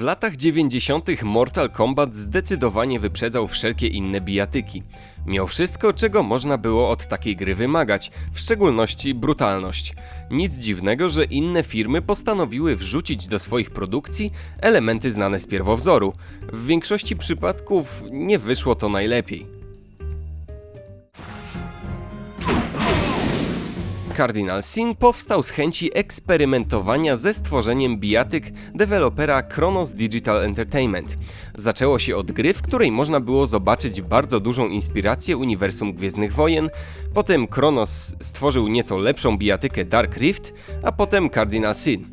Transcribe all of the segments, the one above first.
W latach 90. Mortal Kombat zdecydowanie wyprzedzał wszelkie inne bijatyki. Miał wszystko, czego można było od takiej gry wymagać, w szczególności brutalność. Nic dziwnego, że inne firmy postanowiły wrzucić do swoich produkcji elementy znane z pierwowzoru. W większości przypadków nie wyszło to najlepiej. Cardinal Sin powstał z chęci eksperymentowania ze stworzeniem bijatyk dewelopera Chronos Digital Entertainment. Zaczęło się od gry, w której można było zobaczyć bardzo dużą inspirację uniwersum Gwiezdnych Wojen, potem Chronos stworzył nieco lepszą bijatykę Dark Rift, a potem Cardinal Sin.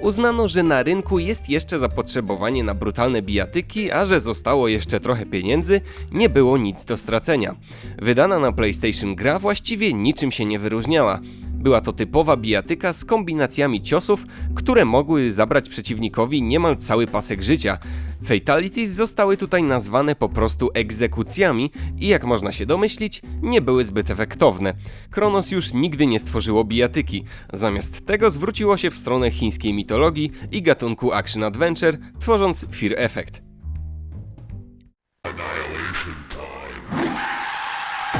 Uznano, że na rynku jest jeszcze zapotrzebowanie na brutalne bijatyki, a że zostało jeszcze trochę pieniędzy, nie było nic do stracenia. Wydana na PlayStation gra właściwie niczym się nie wyróżniała. Była to typowa bijatyka z kombinacjami ciosów, które mogły zabrać przeciwnikowi niemal cały pasek życia. Fatalities zostały tutaj nazwane po prostu egzekucjami i jak można się domyślić, nie były zbyt efektowne. Kronos już nigdy nie stworzyło bijatyki. Zamiast tego zwróciło się w stronę chińskiej mitologii i gatunku action adventure, tworząc Fear Effect.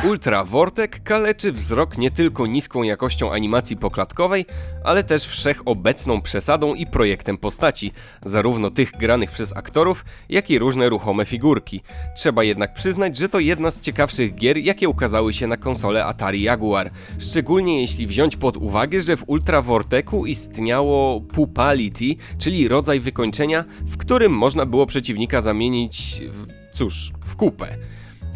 Ultra Vortek kaleczy wzrok nie tylko niską jakością animacji poklatkowej, ale też wszechobecną przesadą i projektem postaci, zarówno tych granych przez aktorów, jak i różne ruchome figurki. Trzeba jednak przyznać, że to jedna z ciekawszych gier, jakie ukazały się na konsolę Atari Jaguar, szczególnie jeśli wziąć pod uwagę, że w Ultra Vorteku istniało Pupality, czyli rodzaj wykończenia, w którym można było przeciwnika zamienić w, cóż, w kupę.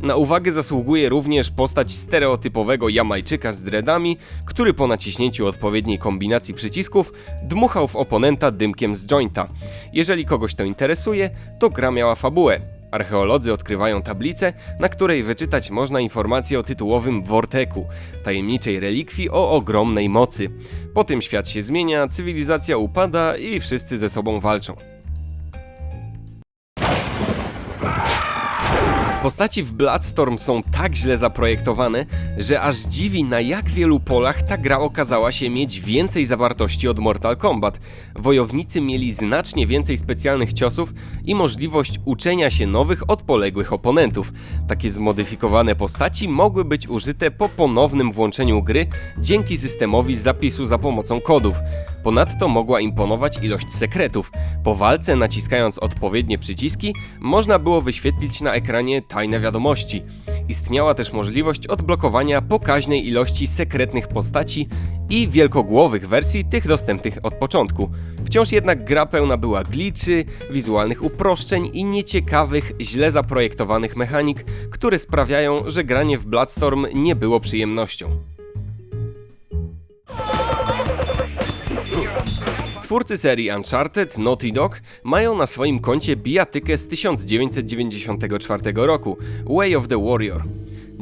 Na uwagę zasługuje również postać stereotypowego Jamajczyka z dreadami, który po naciśnięciu odpowiedniej kombinacji przycisków dmuchał w oponenta dymkiem z jointa. Jeżeli kogoś to interesuje, to gra miała fabułę. Archeolodzy odkrywają tablicę, na której wyczytać można informacje o tytułowym Vorteku, tajemniczej relikwii o ogromnej mocy. Potem świat się zmienia, cywilizacja upada i wszyscy ze sobą walczą. Postaci w Bloodstorm są tak źle zaprojektowane, że aż dziwi na jak wielu polach ta gra okazała się mieć więcej zawartości od Mortal Kombat. Wojownicy mieli znacznie więcej specjalnych ciosów i możliwość uczenia się nowych od poległych oponentów. Takie zmodyfikowane postaci mogły być użyte po ponownym włączeniu gry dzięki systemowi zapisu za pomocą kodów. Ponadto mogła imponować ilość sekretów. Po walce, naciskając odpowiednie przyciski, można było wyświetlić na ekranie tajne wiadomości. Istniała też możliwość odblokowania pokaźnej ilości sekretnych postaci i wielkogłowych wersji tych dostępnych od początku. Wciąż jednak gra pełna była glitchy, wizualnych uproszczeń i nieciekawych, źle zaprojektowanych mechanik, które sprawiają, że granie w Bloodstorm nie było przyjemnością. Twórcy serii Uncharted, Naughty Dog, mają na swoim koncie bijatykę z 1994 roku, Way of the Warrior.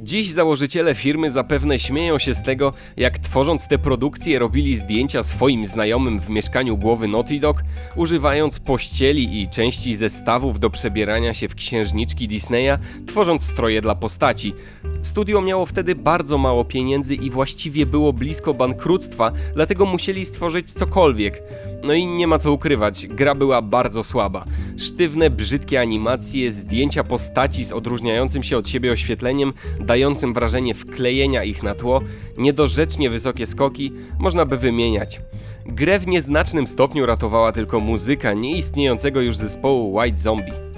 Dziś założyciele firmy zapewne śmieją się z tego, jak tworząc te produkcje robili zdjęcia swoim znajomym w mieszkaniu głowy Naughty Dog, używając pościeli i części zestawów do przebierania się w księżniczki Disneya, tworząc stroje dla postaci. Studio miało wtedy bardzo mało pieniędzy i właściwie było blisko bankructwa, dlatego musieli stworzyć cokolwiek. No i nie ma co ukrywać, gra była bardzo słaba. Sztywne, brzydkie animacje, zdjęcia postaci z odróżniającym się od siebie oświetleniem, dającym wrażenie wklejenia ich na tło, niedorzecznie wysokie skoki, można by wymieniać. Grę w nieznacznym stopniu ratowała tylko muzyka nieistniejącego już zespołu White Zombie.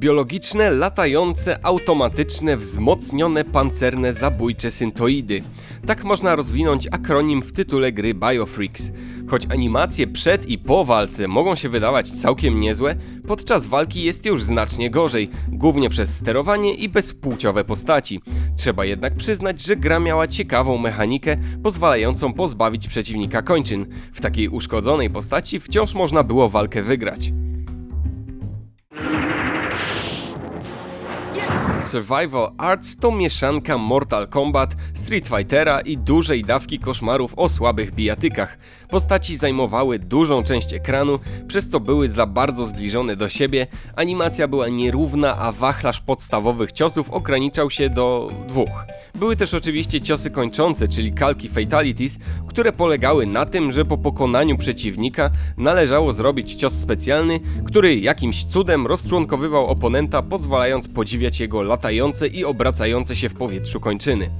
Biologiczne, latające, automatyczne, wzmocnione, pancerne, zabójcze syntoidy. Tak można rozwinąć akronim w tytule gry Biofreaks. Choć animacje przed i po walce mogą się wydawać całkiem niezłe, podczas walki jest już znacznie gorzej, głównie przez sterowanie i bezpłciowe postaci. Trzeba jednak przyznać, że gra miała ciekawą mechanikę, pozwalającą pozbawić przeciwnika kończyn. W takiej uszkodzonej postaci wciąż można było walkę wygrać. Survival Arts to mieszanka Mortal Kombat, Street Fightera i dużej dawki koszmarów o słabych bijatykach. Postaci zajmowały dużą część ekranu, przez co były za bardzo zbliżone do siebie, animacja była nierówna, a wachlarz podstawowych ciosów ograniczał się do dwóch. Były też oczywiście ciosy kończące, czyli kalki Fatalities, które polegały na tym, że po pokonaniu przeciwnika należało zrobić cios specjalny, który jakimś cudem rozczłonkowywał oponenta, pozwalając podziwiać jego latające i obracające się w powietrzu kończyny.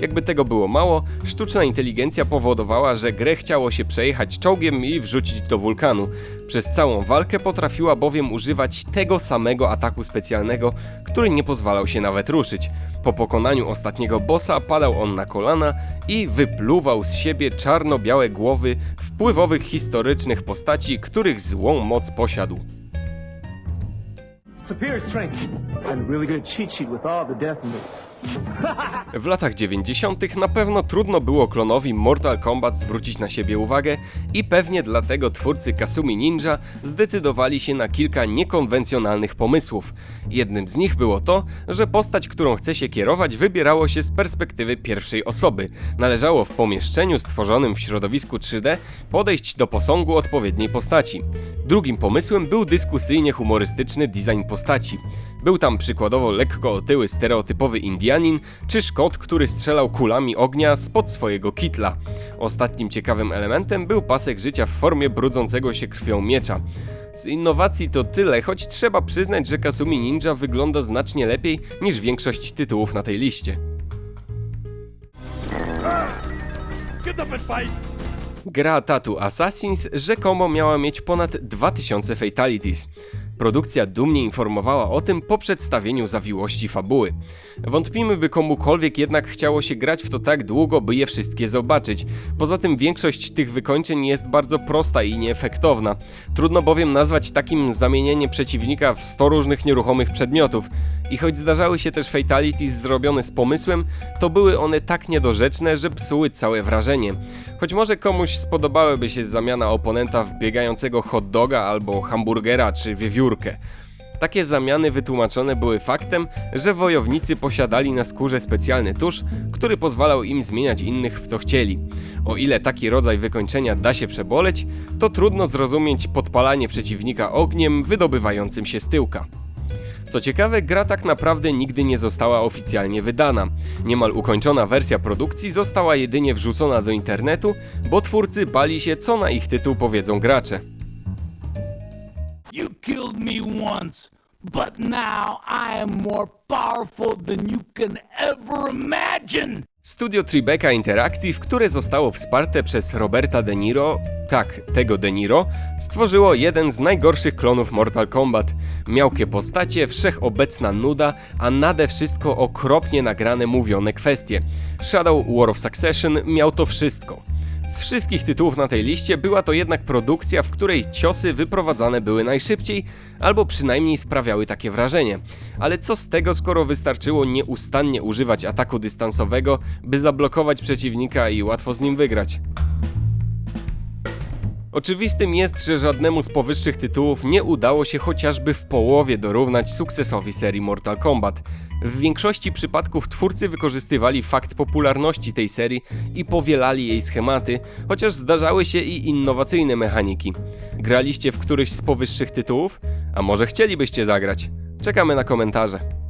Jakby tego było mało, sztuczna inteligencja powodowała, że grę chciało się przejechać czołgiem i wrzucić do wulkanu. Przez całą walkę potrafiła bowiem używać tego samego ataku specjalnego, który nie pozwalał się nawet ruszyć. Po pokonaniu ostatniego bossa padał on na kolana i wypluwał z siebie czarno-białe głowy wpływowych historycznych postaci, których złą moc posiadł. Superior strength and really good cheat sheet with all the death moves. W latach 90. na pewno trudno było klonowi Mortal Kombat zwrócić na siebie uwagę i pewnie dlatego twórcy Kasumi Ninja zdecydowali się na kilka niekonwencjonalnych pomysłów. Jednym z nich było to, że postać, którą chce się kierować, wybierało się z perspektywy pierwszej osoby. Należało w pomieszczeniu stworzonym w środowisku 3D podejść do posągu odpowiedniej postaci. Drugim pomysłem był dyskusyjnie humorystyczny design postaci. Był tam przykładowo lekko otyły stereotypowy Indianin, czy Szkot, który strzelał kulami ognia spod swojego kitla. Ostatnim ciekawym elementem był pasek życia w formie brudzącego się krwią miecza. Z innowacji to tyle, choć trzeba przyznać, że Kasumi Ninja wygląda znacznie lepiej niż większość tytułów na tej liście. Gra Tattoo Assassins rzekomo miała mieć ponad 2000 fatalities. Produkcja dumnie informowała o tym po przedstawieniu zawiłości fabuły. Wątpimy, by komukolwiek jednak chciało się grać w to tak długo, by je wszystkie zobaczyć. Poza tym większość tych wykończeń jest bardzo prosta i nieefektowna. Trudno bowiem nazwać takim zamienienie przeciwnika w 100 różnych nieruchomych przedmiotów. I choć zdarzały się też fatalities zrobione z pomysłem, to były one tak niedorzeczne, że psuły całe wrażenie. Choć może komuś spodobałyby się zamiana oponenta w biegającego hot doga albo hamburgera czy wiewiórkę. Takie zamiany wytłumaczone były faktem, że wojownicy posiadali na skórze specjalny tusz, który pozwalał im zmieniać innych w co chcieli. O ile taki rodzaj wykończenia da się przeboleć, to trudno zrozumieć podpalanie przeciwnika ogniem wydobywającym się z tyłka. Co ciekawe, gra tak naprawdę nigdy nie została oficjalnie wydana. Niemal ukończona wersja produkcji została jedynie wrzucona do internetu, bo twórcy bali się, co na ich tytuł powiedzą gracze. You killed me once, but now I am more powerful than you can ever imagine! Studio Tribeca Interactive, które zostało wsparte przez Roberta De Niro, tak, tego De Niro, stworzyło jeden z najgorszych klonów Mortal Kombat. Miałkie postacie, wszechobecna nuda, a nade wszystko okropnie nagrane mówione kwestie. Shadow War of Succession miał to wszystko. Z wszystkich tytułów na tej liście była to jednak produkcja, w której ciosy wyprowadzane były najszybciej, albo przynajmniej sprawiały takie wrażenie. Ale co z tego, skoro wystarczyło nieustannie używać ataku dystansowego, by zablokować przeciwnika i łatwo z nim wygrać? Oczywistym jest, że żadnemu z powyższych tytułów nie udało się chociażby w połowie dorównać sukcesowi serii Mortal Kombat. W większości przypadków twórcy wykorzystywali fakt popularności tej serii i powielali jej schematy, chociaż zdarzały się i innowacyjne mechaniki. Graliście w któryś z powyższych tytułów? A może chcielibyście zagrać? Czekamy na komentarze.